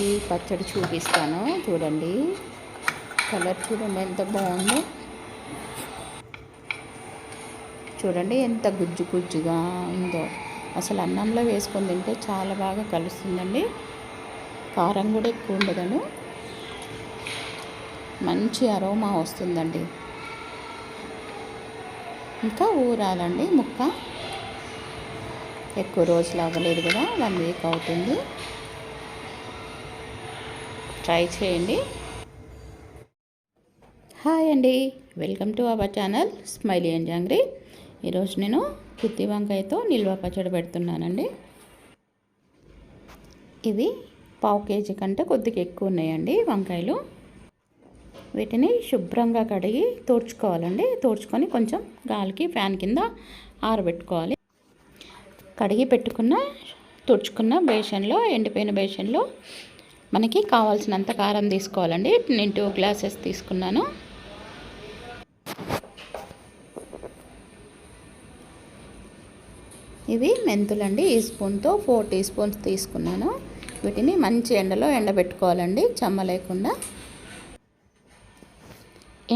ఈ పచ్చడి చూపిస్తాను చూడండి. కలర్ చూడండి ఎంత బాగుందో. చూడండి ఎంత గుజ్జు గుజ్జుగా ఉందో. అసలు అన్నంలో వేసుకొని తింటే చాలా బాగా కలుస్తుందండి. కారం కూడా ఎక్కువ ఉండదను. మంచి అరోమా వస్తుందండి. ఇంకా ఊరాలండి ముక్క. ఎక్కువ రోజులు అవ్వలేదు కదా వన్ వీక్ అవుతుంది. ట్రై చేయండి. హాయ్ అండి. Welcome to our channel Smiley and Jangri. ఈరోజు నేను గుత్తి వంకాయతో నిల్వ పచ్చడి పెడుతున్నానండి. ఇవి పావు కేజీ కంటే కొద్దిగా ఎక్కువ ఉన్నాయండి వంకాయలు. వీటిని శుభ్రంగా కడిగి తోడ్చుకోవాలండి. తోడ్చుకొని కొంచెం గాలికి ఫ్యాన్ కింద ఆరబెట్టుకోవాలి. కడిగి పెట్టుకున్న తుడుచుకున్న బేషన్లో ఎండిపోయిన బేషన్లో మనకి కావాల్సినంత కారం తీసుకోవాలండి. నేను టూ గ్లాసెస్ తీసుకున్నాను. ఇవి మెంతులండి. ఈ స్పూన్తో ఫోర్ టీ స్పూన్స్ తీసుకున్నాను. వీటిని మంచి ఎండలో ఎండబెట్టుకోవాలండి. చెమ్మ లేకుండా.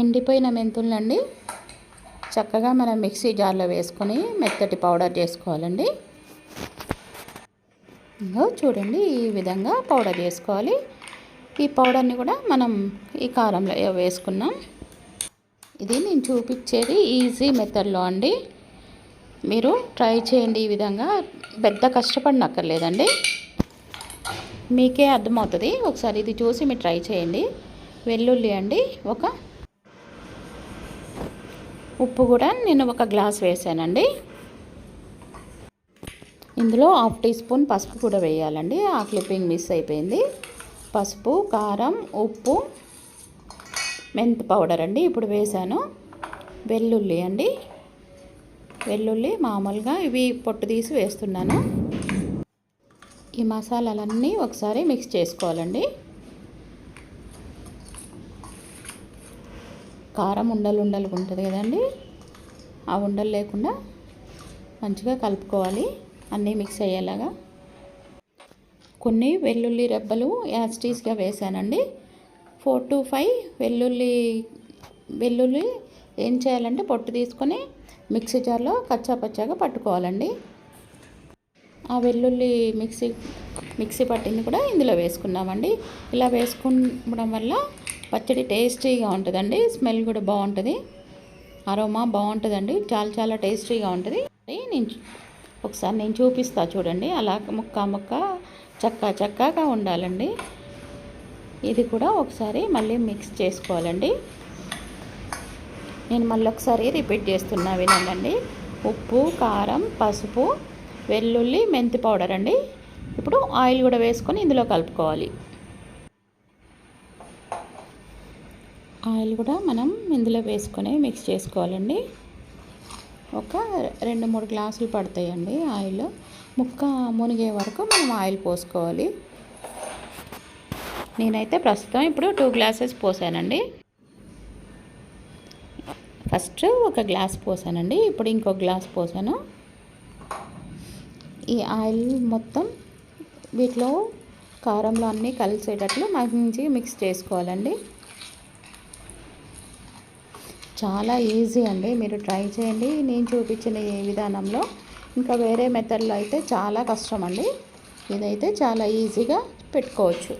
ఎండిపోయిన మెంతులండి చక్కగా మనం మిక్సీ జార్లో వేసుకొని మెత్తటి పౌడర్ చేసుకోవాలండి. ఇంకో చూడండి ఈ విధంగా పౌడర్ చేసుకోవాలి. ఈ పౌడర్ని కూడా మనం ఈ కారంలో వేసుకున్నాం. ఇది నేను చూపించేది ఈజీ మెథడ్లో అండి. మీరు ట్రై చేయండి ఈ విధంగా. పెద్ద కష్టపడినక్కర్లేదండి. మీకే అర్థమవుతుంది. ఒకసారి ఇది చూసి మీరు ట్రై చేయండి. వెల్లుల్లి అండి ఒక ఉప్పు కూడా నేను ఒక గ్లాస్ వేసానండి. ఇందులో హాఫ్ టీ స్పూన్ పసుపు కూడా వేయాలండి. ఆ క్లిప్పింగ్ మిస్ అయిపోయింది. పసుపు కారం ఉప్పు మెంత్ పౌడర్ అండి ఇప్పుడు వేసాను వెల్లుల్లి అండి. వెల్లుల్లి మామూలుగా ఇవి పొట్టు తీసి వేస్తున్నాను. ఈ మసాలాలన్నీ ఒకసారి మిక్స్ చేసుకోవాలండి. కారం ఉండలు ఉండలు ఉంటుంది కదండి. ఆ ఉండలు లేకుండా మంచిగా కలుపుకోవాలి. అన్నీ మిక్స్ అయ్యేలాగా. కొన్ని వెల్లుల్లి రెబ్బలు యాస్టీస్గా వేసానండి. ఫోర్ టు ఫైవ్ వెల్లుల్లి వెల్లుల్లి ఏం చేయాలంటే పొట్టు తీసుకొని మిక్సీ జార్లో కచ్చా పచ్చాగా పట్టుకోవాలండి. ఆ వెల్లుల్లి మిక్సీ మిక్సీ పట్టింది కూడా ఇందులో వేసుకున్నామండి. ఇలా వేసుకోవడం వల్ల పచ్చడి టేస్టీగా ఉంటుందండి. స్మెల్ కూడా బాగుంటుంది. అరోమా బాగుంటుందండి. చాలా చాలా టేస్టీగా ఉంటుంది. నేను ఒకసారి నేను చూపిస్తా చూడండి. అలా ముక్క ముక్క చక్కా చక్కగా ఉండాలండి. ఇది కూడా ఒకసారి మళ్ళీ మిక్స్ చేసుకోవాలండి. నేను మళ్ళీ ఒకసారి రిపీట్ చేస్తున్నా వినండి. ఉప్పు కారం పసుపు వెల్లుల్లి మెంతి పౌడర్ అండి. ఇప్పుడు ఆయిల్ కూడా వేసుకొని ఇందులో కలుపుకోవాలి. ఆయిల్ కూడా మనం ఇందులో వేసుకొని మిక్స్ చేసుకోవాలండి. ఒక రెండు మూడు గ్లాసులు పడతాయండి ఆయిల్. ముక్క మునిగే వరకు మనం ఆయిల్ పోసుకోవాలి. నేనైతే ప్రస్తుతం ఇప్పుడు టూ గ్లాసెస్ పోసానండి. ఫస్ట్ ఒక గ్లాస్ పోసానండి. ఇప్పుడు ఇంకో గ్లాస్ పోసాను. ఈ ఆయిల్ మొత్తం వీటిలో కారంలో అన్నీ కలిసేటట్లు మంచిగా మిక్స్ చేసుకోవాలండి. చాలా ఈజీ అండి. మీరు ట్రై చేయండి. నేను చూపించిన ఏ విధానంలో. ఇంకా వేరే మెథడ్లో అయితే చాలా కష్టం అండి. ఇదైతే చాలా ఈజీగా పెట్టుకోవచ్చు.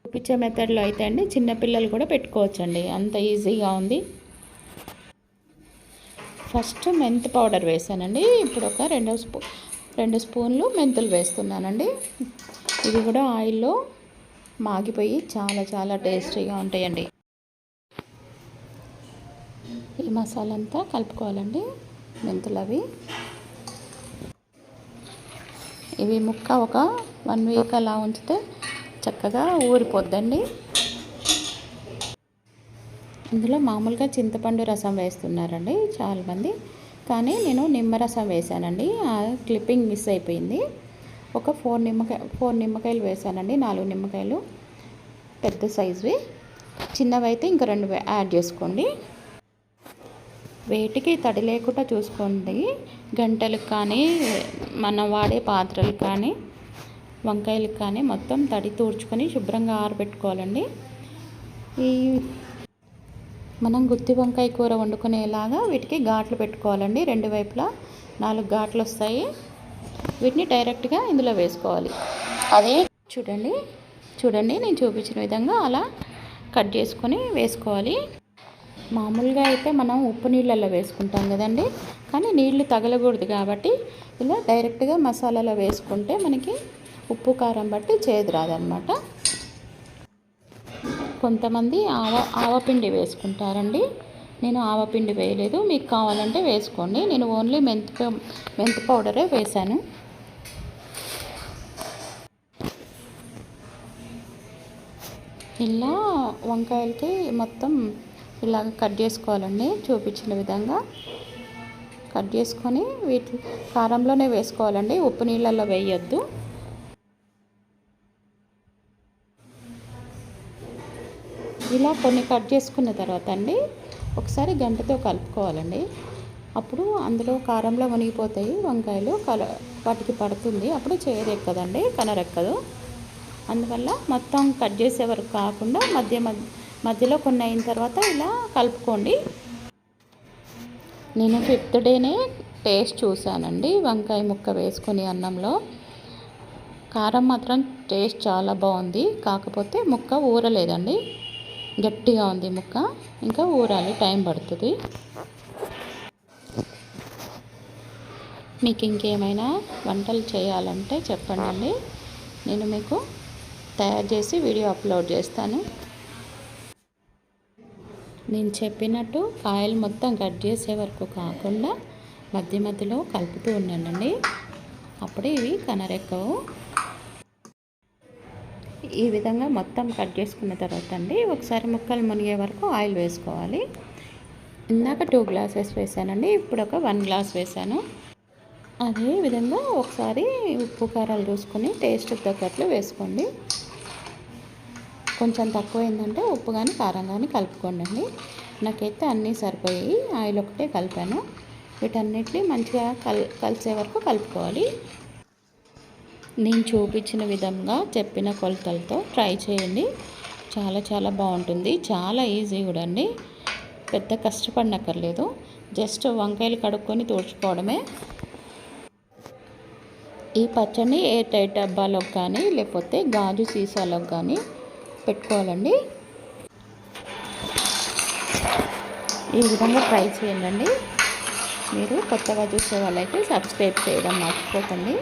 చూపించే మెథడ్లో అయితే అండి చిన్నపిల్లలు కూడా పెట్టుకోవచ్చు అండి అంత ఈజీగా ఉంది. ఫస్ట్ మెంత్ పౌడర్ వేసానండి. ఇప్పుడు ఒక రెండు స్పూ రెండు స్పూన్లు మెంతులు వేస్తున్నానండి. ఇది కూడా ఆయిల్లో మాగిపోయి చాలా చాలా టేస్టీగా ఉంటాయండి. ఈ మసాలా అంతా కలుపుకోవాలండి మెంతులు అవి. ఇవి ముక్క ఒక వన్ వీక్ అలా ఉంచితే చక్కగా ఊరిపోద్దండి. ఇందులో మామూలుగా చింతపండు రసం వేస్తున్నారండి చాలామంది కానీ నేను నిమ్మరసం వేసానండి ఆ క్లిప్పింగ్ మిస్ అయిపోయింది. ఒక ఫోర్ నిమ్మకాయ ఫోర్ నిమ్మకాయలు వేసానండి నాలుగు నిమ్మకాయలు పెద్ద సైజువి. చిన్నవి అయితే ఇంకా రెండు యాడ్ చేసుకోండి. వేటికి తడి లేకుండా చూసుకోండి. గంటలకు కానీ మనం వాడే పాత్రలు కానీ వంకాయలకు కానీ మొత్తం తడి తూర్చుకొని శుభ్రంగా ఆరబెట్టుకోవాలండి. ఈ మనం గుత్తి వంకాయ కూర వండుకునేలాగా వీటికి ఘాట్లు పెట్టుకోవాలండి. రెండు వైపులా నాలుగు ఘాట్లు వస్తాయి. వీటిని డైరెక్ట్గా ఇందులో వేసుకోవాలి. అదే చూడండి చూడండి నేను చూపించిన విధంగా అలా కట్ చేసుకొని వేసుకోవాలి. మామూలుగా అయితే మనం ఉప్పు నీళ్ళల్లో వేసుకుంటాం కదండి. కానీ నీళ్ళు తగలకూడదు కాబట్టి ఇలా డైరెక్ట్గా మసాలాలో వేసుకుంటే మనకి ఉప్పు కారం బట్టి చేదు రాదనమాట కొంతమంది ఆవ ఆవపిండి వేసుకుంటారండి. నేను ఆవపిండి వేయలేదు. మీకు కావాలంటే వేసుకోండి. నేను ఓన్లీ మెంతి మెంతి పౌడరే వేశాను. ఇలా వంకాయలకి మొత్తం ఇలాగ కట్ చేసుకోవాలండి చూపించిన విధంగా. కట్ చేసుకొని వీటి కారంలోనే వేసుకోవాలండి ఉప్పు నీళ్ళల్లో వేయొద్దు. ఇలా కొన్ని కట్ చేసుకున్న తర్వాత అండి ఒకసారి గంటతో కలుపుకోవాలండి. అప్పుడు అందులో కారంలో మునిగిపోతాయి వంకాయలు కల వాటికి పడుతుంది. అప్పుడు చేయరెక్కదండి కనరెక్కదు. అందువల్ల మొత్తం కట్ చేసే వరకు కాకుండా మధ్య మధ్యలో కొన్ని అయిన తర్వాత ఇలా కలుపుకోండి. నేను ఫిఫ్త్ డేనే టేస్ట్ చూశానండి. వంకాయ ముక్క వేసుకొని అన్నంలో. కారం మాత్రం టేస్ట్ చాలా బాగుంది. కాకపోతే ముక్క ఊరలేదండి. గట్టిగా ఉంది ముక్క. ఇంకా ఊరాలి. టైం పడుతుంది. మీకు ఇంకేమైనా వంటలు చేయాలంటే చెప్పండి నేను మీకు తయారు చేసి వీడియో అప్లోడ్ చేస్తాను. నేను చెప్పినట్టు కాయలు మొత్తం కట్ చేసే వరకు కాకుండా మధ్య మధ్యలో కలుపుతూ ఉండండి. అప్పుడే ఇవి కనరెక్కవు. ఈ విధంగా మొత్తం కట్ చేసుకున్న తర్వాత అండి ఒకసారి ముక్కలు మునిగే వరకు ఆయిల్ వేసుకోవాలి. ఇందాక టూ గ్లాసెస్ వేసానండి ఇప్పుడు ఒక వన్ గ్లాస్ వేసాను. అదే విధంగా ఒకసారి ఉప్పు కారాలు చూసుకొని టేస్ట్ తగ్గట్లు వేసుకోండి. కొంచెం తక్కువ ఏంటంటే ఉప్పు కానీ కారం కానీ కలుపుకోండి అండి నాకైతే అన్నీ సరిపోయాయి. ఆయిల్ ఒకటే కలిపాను. వీటన్నిటిని మంచిగా కల్ కలిసే వరకు కలుపుకోవాలి. నేను చూపించిన విధంగా చెప్పిన కొలతలతో ట్రై చేయండి. చాలా చాలా బాగుంటుంది. చాలా ఈజీ కూడా అండి పెద్ద కష్టపడినక్కర్లేదు. జస్ట్ వంకాయలు కడుక్కొని తుడుచుకోవడమే. ఈ పచ్చడిని ఏ టైట్ డబ్బాలోకి కానీ లేకపోతే గాజు సీసాలోకి కానీ పెట్టుకోవాలండి. ఈ విధంగా ట్రై చేయండి మీరు కొత్తగా చూసే వాళ్ళైతే సబ్స్క్రైబ్ చేయడం మర్చిపోకండి.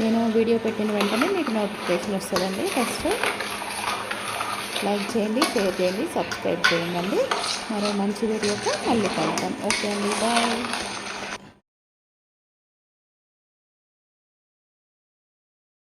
నేను వీడియో పెట్టిన వెంటనే మీకు నోటిఫికేషన్ వస్తుందండి. ఫస్ట్ లైక్ చేయండి షేర్ చేయండి సబ్స్క్రైబ్ చేయండి మరో మంచి వీడియోతో మళ్ళీ కలుద్దాం. ఓకే అండి బాయ్.